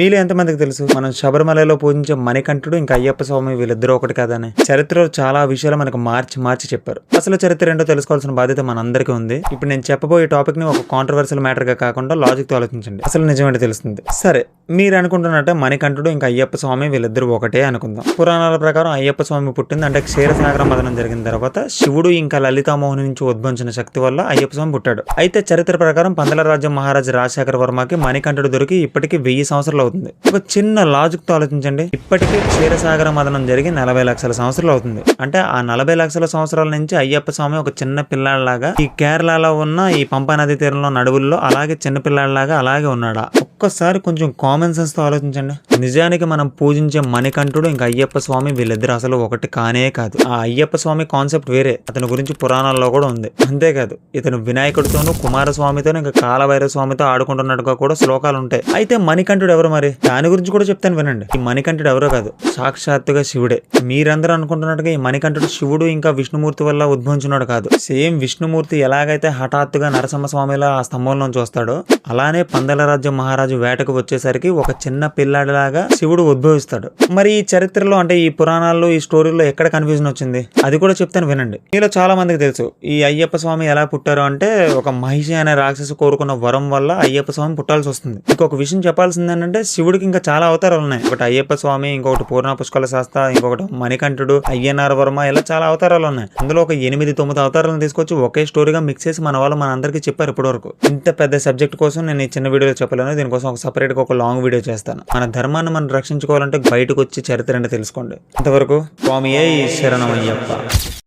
మీలో ఎంతమందికి తెలుసు? మనం శబరిమలలో పూజించే మణికంఠుడు ఇంకా అయ్యప్ప స్వామి వీళ్ళిద్దరూ ఒకటి కాదని. చరిత్రలో చాలా విషయాలు మనకు మార్చి మార్చి చెప్పారు. అసలు చరిత్ర ఏంటో తెలుసుకోవాల్సిన బాధ్యత మనందరికీ ఉంది. ఇప్పుడు నేను చెప్పబోయే టాపిక్ని ఒక కాంట్రవర్షియల్ మ్యాటర్గా కాకుండా లాజిక్తో ఆలోచించండి. అసలు నిజమేంటో తెలుస్తుంది. సరే మీరు అనుకుంటున్నట్టే మణికంఠుడు ఇంకా అయ్యప్ప స్వామి వీళ్ళిద్దరూ ఒకటే అనుకుందాం. పురాణాల ప్రకారం అయ్యప్ప స్వామి పుట్టింది అంటే క్షీరసాగర మదనం జరిగిన తర్వాత శివుడు ఇంకా లలితామోహన్ నుంచి ఉద్భవించిన శక్తి వల్ల అయ్యప్ప స్వామి పుట్టాడు. అయితే చరిత్ర ప్రకారం పందల రాజ్యం మహారాజు రాజశేఖర వర్మకి మణికంఠుడు దొరికి ఇప్పటికీ వెయ్యి సంవత్సరాలు అవుతుంది. ఒక చిన్న లాజిక్తో ఆలోచించండి. ఇప్పటికే క్షీరసాగర మదనం జరిగి నలభై లక్షల సంవత్సరాలు అవుతుంది. అంటే ఆ నలభై లక్షల సంవత్సరాల నుంచి అయ్యప్ప స్వామి ఒక చిన్న పిల్లాడిలాగా ఈ కేరళలో ఉన్న ఈ పంపా నది తీరంలో నడువుల్లో అలాగే చిన్న పిల్లాడిలాగా అలాగే ఉన్నాడా? ఒక్కసారి కొంచెం కామన్ సెన్స్తో ఆలోచించండి. నిజానికి మనం పూజించే మణికంఠుడు ఇంకా అయ్యప్ప స్వామి వీళ్ళిద్దరు అసలు ఒకటి కానే కాదు. ఆ అయ్యప్ప స్వామి కాన్సెప్ట్ వేరే. అతని గురించి పురాణాల్లో కూడా ఉంది. అంతేకాదు ఇతను వినాయకుడితోనూ కుమారస్వామితో ఇంకా కాలభైరవ స్వామితో ఆడుకుంటున్నట్టుగా కూడా శ్లోకాలు ఉంటాయి. అయితే మణికంఠుడు ఎవరు మరి? దాని గురించి కూడా చెప్తాను వినండి. ఈ మణికంఠుడు ఎవరో కాదు? సాక్షాత్తుగా శివుడే. మీరందరూ అనుకుంటున్నట్టుగా ఈ మణికంఠుడు శివుడు ఇంకా విష్ణుమూర్తి వల్ల ఉద్భవించినాడు కాదు. సేమ్ విష్ణుమూర్తి ఎలాగైతే హఠాత్తుగా నరసింహ స్వామిలా ఆ స్తంభంలోంచి వస్తాడో అలానే పందల రాజ్యం మహారాజు వేటకు వచ్చేసరికి ఒక చిన్న పిల్లాడిలాగా శివుడు ఉద్భవిస్తాడు. మరి ఈ చరిత్రలో అంటే ఈ పురాణాల్లో ఈ స్టోరీలో ఎక్కడ కన్ఫ్యూజన్ వచ్చింది? అది కూడా చెప్తాను వినండి. మీలో చాలా మందికి తెలుసు ఈ అయ్యప్ప స్వామి ఎలా పుట్టారు అంటే ఒక మహిషి అనే రాక్షసు కోరుకున్న వరం వల్ల అయ్యప్ప స్వామి పుట్టాల్సి వస్తుంది. ఇంకొక విషయం చెప్పాల్సింది ఏంటంటే శివుడికి ఇంకా చాలా అవతారాలు ఉన్నాయి. ఒకటి అయ్యప్ప స్వామి ఇంకొకటి పూర్ణ పుష్కల శాస్త్ర ఇంకొకటి మణికంఠుడు అయ్యనార వర్మ ఇలా చాలా అవతారాలు ఉన్నాయి. అందులో ఒక ఎనిమిది తొమ్మిది అవతారాలను తీసుకొచ్చి ఒకే స్టోరీగా మిక్స్ చేసి మన వాళ్ళు మన అందరికీ చెప్పారు ఇప్పటివరకు. ఇంత పెద్ద సబ్జెక్ట్ కోసం నేను ఈ చిన్న వీడియో చెప్పలేను దీనికోసం ఒక సపరేట్గా గా ఒక లాంగ్ వీడియో చేస్తాను. మన ధర్మాన్ని మనం రక్షించుకోవాలంటే బయటకు వచ్చి చరిత్ర తెలుసుకోండి. అంతవరకు స్వామియే శరణమయ్యప్ప